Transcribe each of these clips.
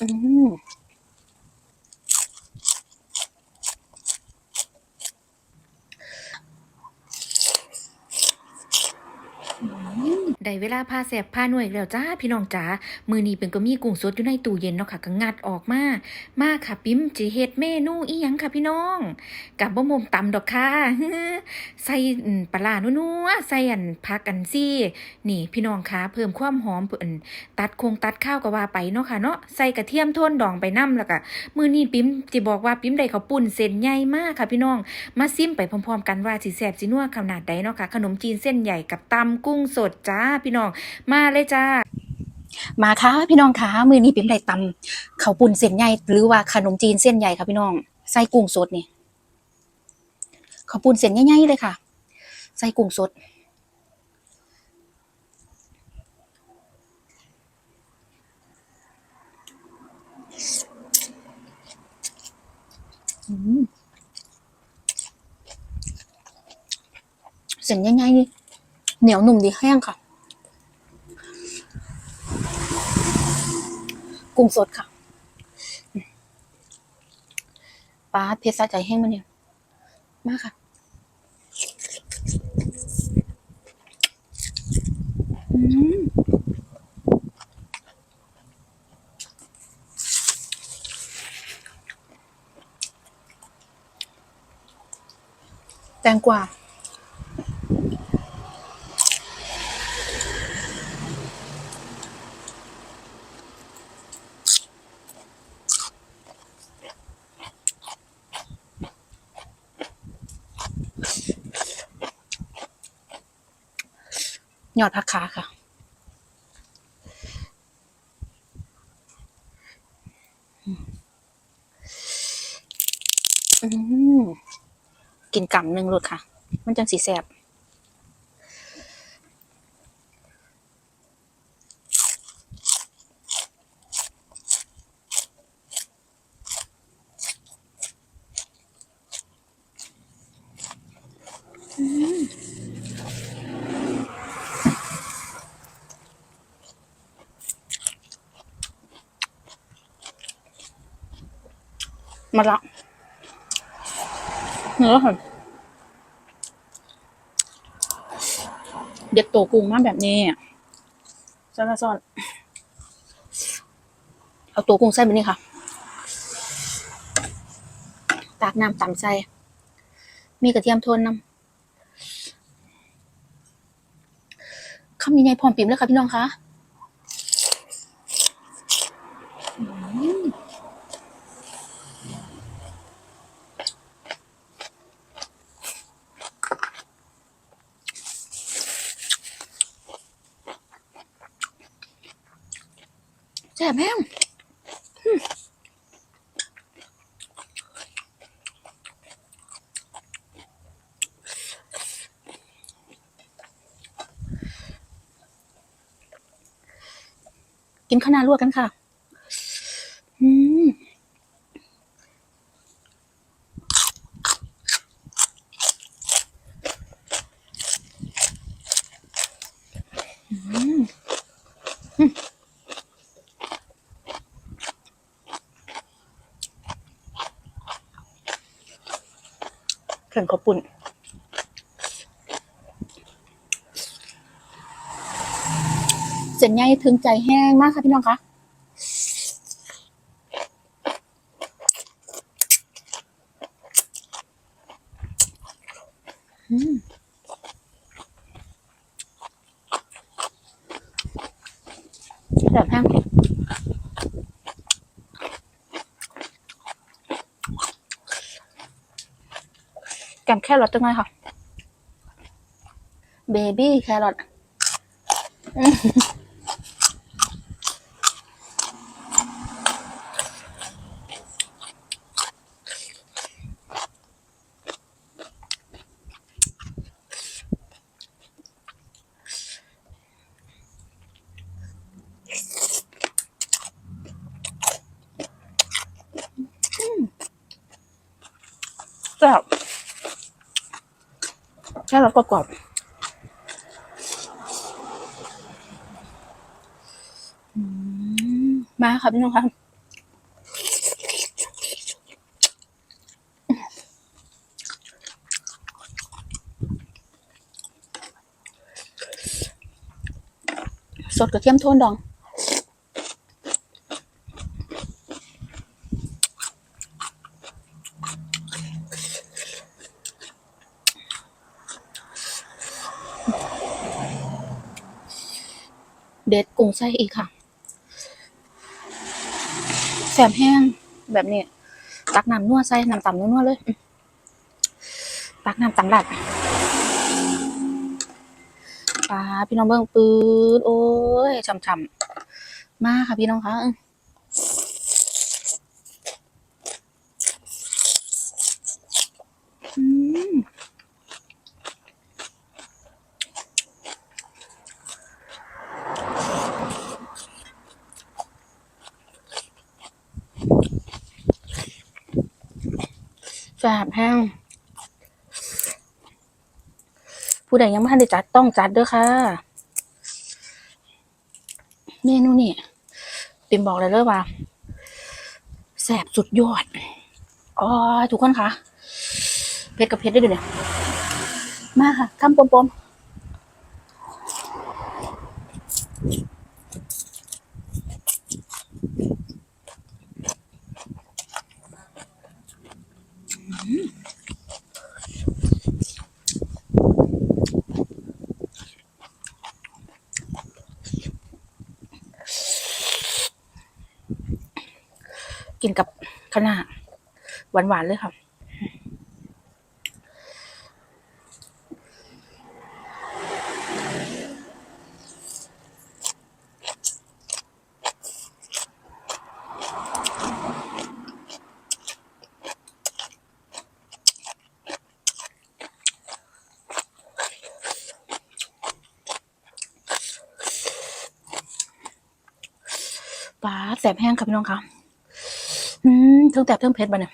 อืม ได้เวลาพาแสบพาหน่วยแล้วจ้าพี่น้องจ๋า มือนี้เป็นก็มีกุ้งสดอยู่ในตู้เย็นเนาะค่ะก็งัดออกมา มาค่ะปิ้มจิเฮ็ดเมนูอีหยังค่ะพี่น้อง กับบ่มมตำดอกค่ะใส่ปลาร้านัวๆใส่อันผักอันซี่ นี่พี่น้องคะเพิ่มความหอมเพิ่นตัดคงตัดข้าวก็ว่าไปเนาะค่ะเนาะ ใส่กระเทียมโทนดองไปนํแล้วก็มือนี้ปิ๊มสิบอกว่าปิ๊มได้ข้าวปุ้นเส้นใหญ่มากค่ะพี่น้อง มาซิมไปพร้อมๆ กันว่าสิแซ่บสินัวขนาดใดเนาะค่ะ ขนมจีนเส้นใหญ่กับตำกุ้งสดจ้าพี่น้อง มาเลยจ้า มาค่ะพี่น้องค่ะมือนี้เปิ๊มได้ตำข้าวปุ้นเส้นใหญ่หรือว่าขนมจีนเส้นใหญ่ค่ะพี่น้องใส่กุ้งสดนี่ข้าวปุ้นเส้นใหญ่ๆเลยค่ะใส่กุ้งสดเส้นใหญ่ๆนี่เหนียวหนุ่มดีแห้งค่ะ กุ้งสดค่ะปลาเพชรสะใจแห้งมาเนี่ยมากค่ะแตงกวา ยอดผักขาค่ะ อืมกินกำหนึ่งรดค่ะ มันจังสีแสบ มาละเนื้อค่ะเด็ดตัวกุ้งมาแบบนี้ซ่อนซ่อนเอาตัวกุ้งใส่แบบนี้ค่ะ ตากน้ำตำใส่ มีกระเทียมโทนน้ำคำยังไงพร้อมปิ่มแล้วค่ะพี่น้องคะอืม แซ่บแห้งกินข้าวนาลวกกันค่ะ อืมอืม เขินข้าวปุ่นเส้นใหญ่ถึงใจแห้งมากค่ะพี่น้องคะอืมแบบแห้ง แกมแครอทจังเลยค่ะ เบบี้แครอท ใช่แล้วกรอบมาค่ะพี่น้องครับสดกับเทียมโทนดอง เด็ดกุ้งไส้อีกค่ะแสบแห้งแบบนี้ ตักน้ำนัวใส่น้ำต่ำนัวดเลย ตักน้ำต่ำลัดปลาพี่น้องเบิ้งปืนโอ้ยช่ำๆมาค่ะพี่น้องคะ แสบแห้งผู้ใดยังไม่ทันได้จัดต้องจัดเด้อค่ะ เมนูนี่ปิมบอกเลยเลยว่าแสบสุดยอดอ๋อทุกคนคะเผ็ดกับเผ็ดได้ด้วยเนี่ยมาค่ะคำปมๆ กินกับขนา หวานๆเลยค่ะปลาแสบแห้งค่ะพี่น้องค่ะอืมเทิงแต่เทิงเพชรบ่เนี่ย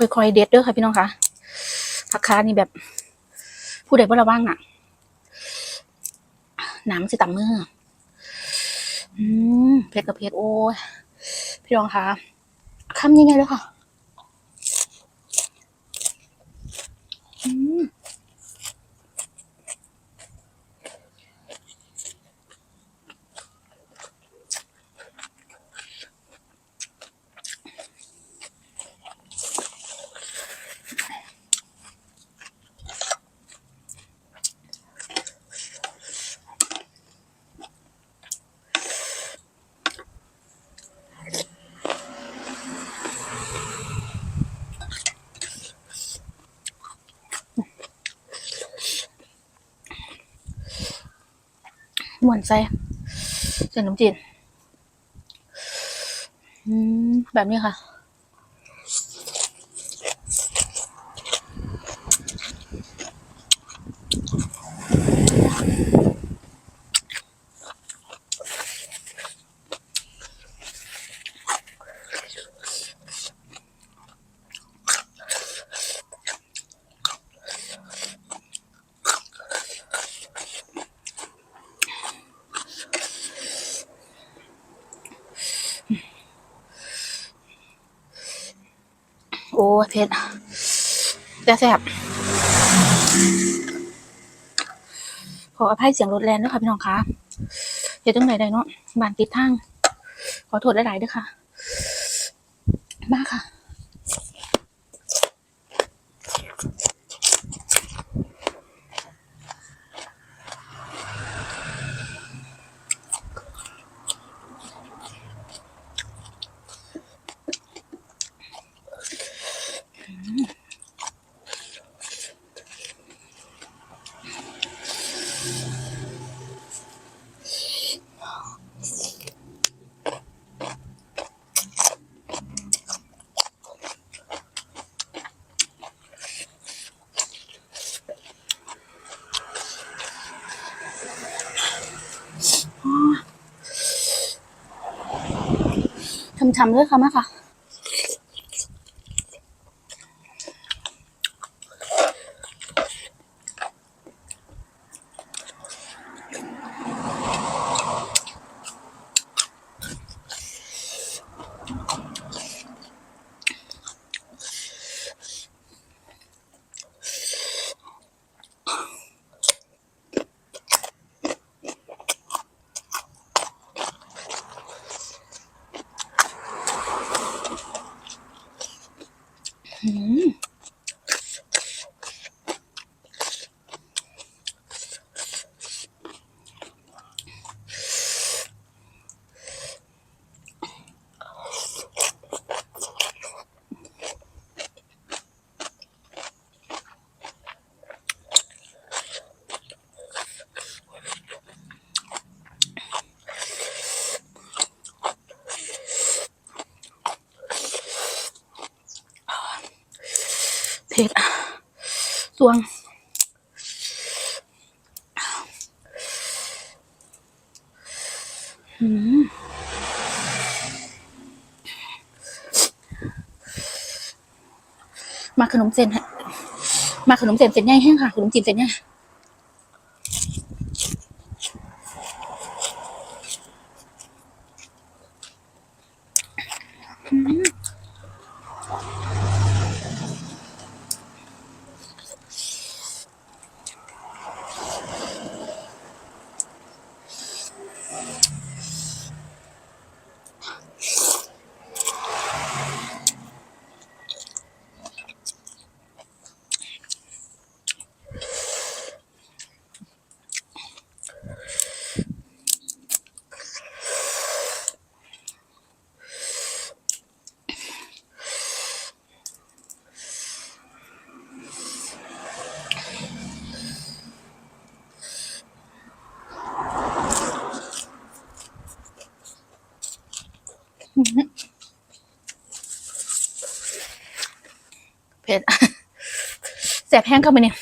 ค่อยๆเด็ดเด้อค่ะพี่น้องค่ะผักคานี่แบบ ผู้ใดบ่ระวังอะน้ำสิต่ำมืออืมเผ็ดกับเผ็ดโอ้ยพี่น้องค่ะคำยังไงเลยค่ะ อืม หมวนใส่ใส่น้ำจีนแบบนี้ค่ะ อ้เผ็ดแต่แซ่บขออภัยเสียงรถแลนด้วยค่ะพี่น้องคะเดี๋ยวต้องไหนได้เนาะบานติดทาง ขอโทษหลายๆด้วยค่ะ มากค่ะ ช้ำๆเลยค่ะมค่ะ เผ็ด สวง อืมมาขนมเส้นฮะมาขนมเส้นเส้นใหญ่แห้งค่ะ ขนมจีนเส้นใหญ่อืมเผ็ด แสบแห้งเข้าไปเนี่ย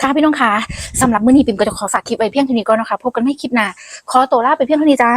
ค่ะพี่น้องคะสำหรับมื้อนี้ปิ่มก็จะขอฝากคลิปไว้เพียงเท่านี้ก่อนนะคะพบกันไม่คลิปหน้าขอตัวลาไปเพียงเท่านี้จ้า